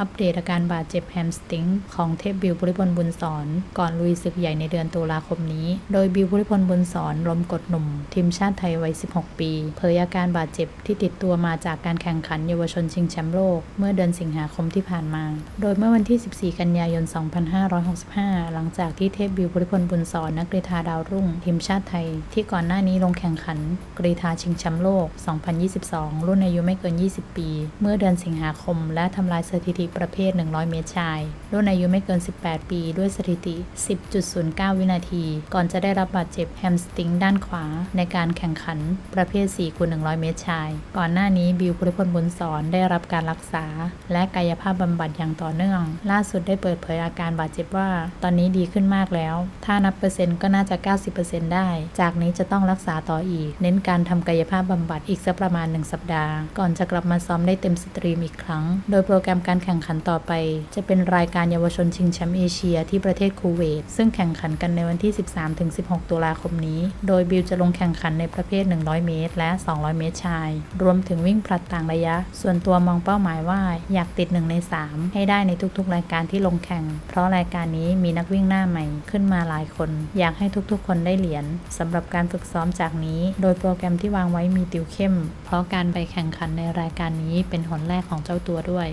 อัปเดตอาการบาดเจ็บแฮมสติงของเทพบิวบุริพลบุญสอน ก่อนลุยศึกใหญ่ในเดือนตุลาคมนี้ โดยบิวบุริพลบุญสอนลมกดหนุ่ม ทีมชาติไทยวัย 16 ปี เผยอาการบาดเจ็บที่ติดตัวมาจากการแข่งขันเยาวชนชิงแชมป์โลก เมื่อเดือนสิงหาคมที่ผ่านมา โดยเมื่อวันที่ 14 กันยายน 2565 หลังจากที่เทพบิวบุริพลบุญสอนนักกรีฑาดาวรุ่ง ทีมชาติไทย ที่ก่อนหน้านี้ลงแข่งขันกรีฑาชิงแชมป์โลก 2022 รุ่นอายุไม่เกิน 20 ปี เมื่อเดือนสิงหาคม และทำลายสถิติประเภท 100 เมตรชายรุ่นอายุไม่เกิน 18 ปี ด้วยสถิติ 10.09 วินาที ก่อนจะได้รับบาดเจ็บแฮมสตริงด้านขวา ในการแข่งขันประเภท4คูณ100 เมตรชาย ก่อนหน้านี้บิวพุทธพลบุญสอนได้รับการรักษา และกายภาพบำบัดอย่างต่อเนื่อง ล่าสุดได้เปิดเผยอาการบาดเจ็บว่า ตอนนี้ดีขึ้นมากแล้ว ถ้านับเปอร์เซ็นต์ก็น่าจะ 90%ได้ จากนี้จะต้องรักษาต่ออีก เน้นการทำกายภาพบำบัดอีกสักประมาณ 1 สัปดาห์ ก่อนจะกลับมาซ้อมได้เต็มสตรีมอีกครั้ง โดยโปรแกรมการแข่งข่งขันต่อไป จะเป็นรายการเยาวชนชิงแชมป์เอเชียที่ประเทศคูเวต ซึ่งแข่งขันกันในวันที่ 13-16 ตุลาคมนี้ โดยบิวจะลงแข่งขันในประเภท 100 เมตร และ 200 เมตรชาย รวมถึงวิ่งผลัดต่างระยะ ส่วนตัวมองเป้าหมายว่าอยากติด 1 ใน 3 ให้ได้ในทุกๆ รายการที่ลงแข่ง เพราะรายการนี้มีนักวิ่งหน้าใหม่ขึ้นมาหลายคน อยากให้ทุกๆ คนได้เหรียญสำหรับการฝึกซ้อมจากนี้ โดยโปรแกรมที่วางไว้มีติวเข้ม เพราะการไปแข่งขันในรายการนี้เป็นหนแรกของเจ้าตัวด้วย